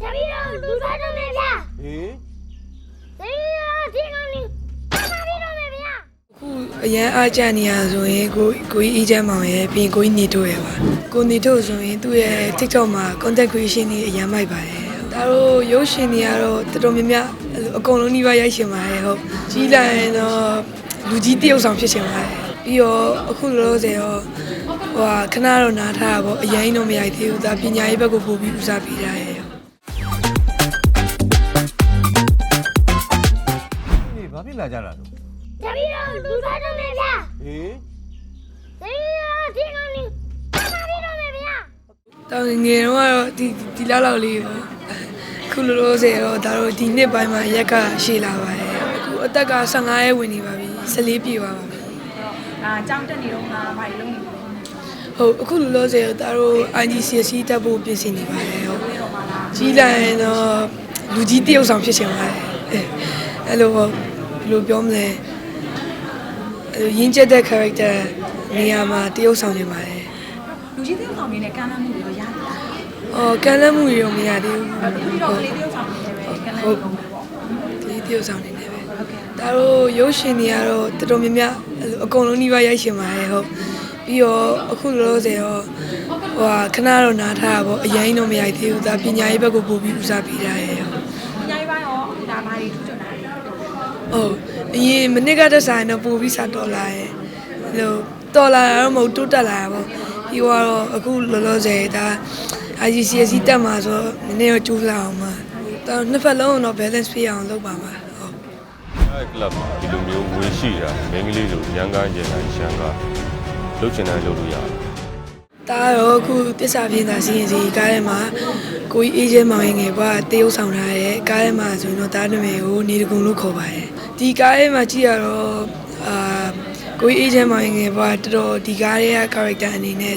တပည့်တော်လူသားတော်မယ်ဗျာဟင်တပည့်တော်ဒီကောင်လေးပါပြီးတော့မယ်ဗျာခုအရန်အားကြနေရဆိုရင်ကိုကိုကြီးအေးချမ်းမောင်ရဲ့ပြင်ကိုကြီးနေတို့ရဲ့ပါကိုနေတို့ဆိုရင်သူ့ရဲ့ TikTok မှာ content creation တွေအရန်မိုက်ပါတယ်ဒါတို့ရုပ်ရှင်တွေကတော့တော်တော်များများအဲ့လိုအကုန်လုံးနှိပါရိုက်ရှင်ပါတယ်ဟုတ်ကြီးလာရင်တော့လူကြီးတယောက်ဆောင်ဖြစ်ရှင်ပါတယ်ပြီးတော့အခုလောလောဆယ်ရောဟိုဟာခဏတော့နားထားတာပေါ့အရင်တော့မရိုက်သေးဘူးဒါပညာရေးဘက်ကိုပို့ပြီးဦးစားပေးတာရဲ့ဒီ လာကြတာလို့တပည့်တော်လူသားတော်မယ်ဗျာဟင်တပည့်တော်ဒီကောင်လေးပါပြီးတော့မယ်ဗျာတောင်ငယ်တော့ကတော့ဒီဒီလောက်လောက်လေးပဲခုလောလောဆယ်တော့ဒါတို့ဒီနှစ်ပိုင်းမှာရက်ကရှည်လာပါတယ်အခုအသက်က15ရဲဝင်နေပါပြီ14ပြည့်ပါပါပြီဒါကြောင်းတက်နေတော့ငါဘာလုံးနေလဲဟုတ်အခုလောလောဆယ်တော့ဒါတို့ IGCSE တက်ဖို့ပြင်ဆင်နေပါတယ်ဟုတ်ပြေတော့ပါလားကြီးလာရင်တော့လူကြီးတယောက်ဆောင်ဖြစ်ချင်ပါတယ်အဲအဲ့လိုပေါ့ ဘယ်လိုပြောမလဲအဲ့လိုရင်းချက်တဲ့ character နေရာမှာတယောက်ဆောင်နေပါတယ်လူကြီးသေးဆောင်နေတဲ့ကမ်းလှမ်းမှုတွေရောရတယ်လားအော်ကမ်းလှမ်းမှုတွေတော့မရသေးဘူးပြီးတော့ကလေးသေးဆောင်နေတယ်ပဲကမ်းလှမ်းမှုတွေပေါ့လေးတယောက်ဆောင်နေတယ်ပဲဟုတ်ကဲ့ဒါတို့ရုပ်ရှင်တွေကတော့တော်တော်များများအဲ့လိုအကုန်လုံးနှိပါရိုက်ရှင်ပါတယ်ဟုတ်ပြီးတော့အခုလောလောဆယ်ရောဟိုဟာခဏတော့နားထားတာပေါ့အရင်တော့မရိုက်သေးဘူးဒါပညာရေးဘက်ကိုပို့ပြီးဦးစားပေးတာရဲ့ဟုတ် ပညာရေးပိုင်းရောဒါဘာတွေထူးချွန်တာလဲ ဟုတ်အရင်မနစ်ကတည်းကဆိုင်တော့ပို့ပြီးစားတော်လာရဲ့အဲ့လိုတော်လာတာတော့မဟုတ်တိုးတက်လာတာပေါ့ပြီးတော့အခုလောလောဆယ်ဒါ IGCSE တက်မှာဆိုတော့နည်းနည်းတော့ကြိုးစားအောင်ပါတော့နှစ်ဖက်လုံးတော့ balance ပြအောင်လုပ်ပါမှာဟုတ်အဲကလပ်မှာဒီလိုမျိုးငွေရှိတာမင်းကလေးလိုရန်ကားကျင်တိုင်းရှန်ကားလုတ်ချင်တိုင်းလုပ်လို့ရတယ်ဒါတော့အခုတစ္ဆာပြင်းတာစီရင်စီကားထဲမှာကိုကြီးအေးချမ်းမောင်ရင်ငယ်ဘွားတရုပ်ဆောင်ထားတဲ့ကားထဲမှာဆိုရင်တော့တားနာမည်ကိုနေတကုံလို့ခေါ်ပါတယ် ဒီကားထဲမှာကြည့်ရတော့အာကိုကြီးအေးချမ်းမောင်ရင်ငယ်ဘွားတော်တော်ဒီကားထဲက character အနေနဲ့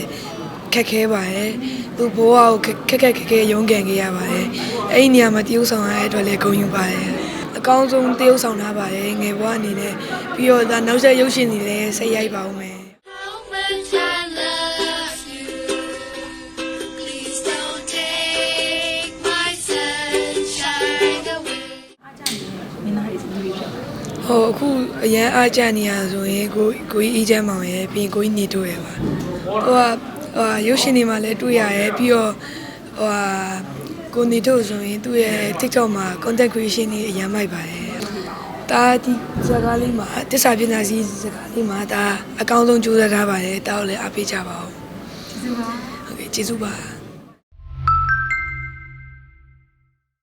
ခက်ခဲပါတယ်သူဘဝကိုခက်ခက်ခက်ခဲရုန်းကန်ခဲ့ရပါတယ်အဲ့ဒီနေရာမှာတရုပ်ဆောင်ရတဲ့အတွက်လည်းဂုဏ်ယူပါတယ်အကောင်းဆုံးတရုပ်ဆောင်ထားပါတယ်ငယ်ဘွားအနေနဲ့ပြီးတော့ဒါနောက်ဆက်ရုပ်ရှင်တွေလည်းဆက်ရိုက်ပါဦးမယ် ဟိုအခုအရန်အားကြနေရဆိုရင်ကိုကိုကြီးအေးချမ်းမောင်ရဲ့ပြီးရင်ကိုကြီးနေတို့ရဲ့ပါဟိုကဟိုရုပ်ရှင်တွေမှာလည်းတွေ့ရရဲ့ပြီးတော့ဟိုဟာကိုနေတို့ဆိုရင်သူ့ရဲ့ TikTok မှာ content creation တွေအရန်မိုက်ပါတယ်ဒါဒီဇာတ်ကားလေးမှာတစ္ဆာပြနာစီဇာတ်ကားလေးမှာဒါအကောင်းဆုံးကြိုးစားထားပါတယ်တောက်လည်းအားပေးကြပါဦးကျေးဇူးပါဟုတ်ကဲ့ကျေးဇူးပါ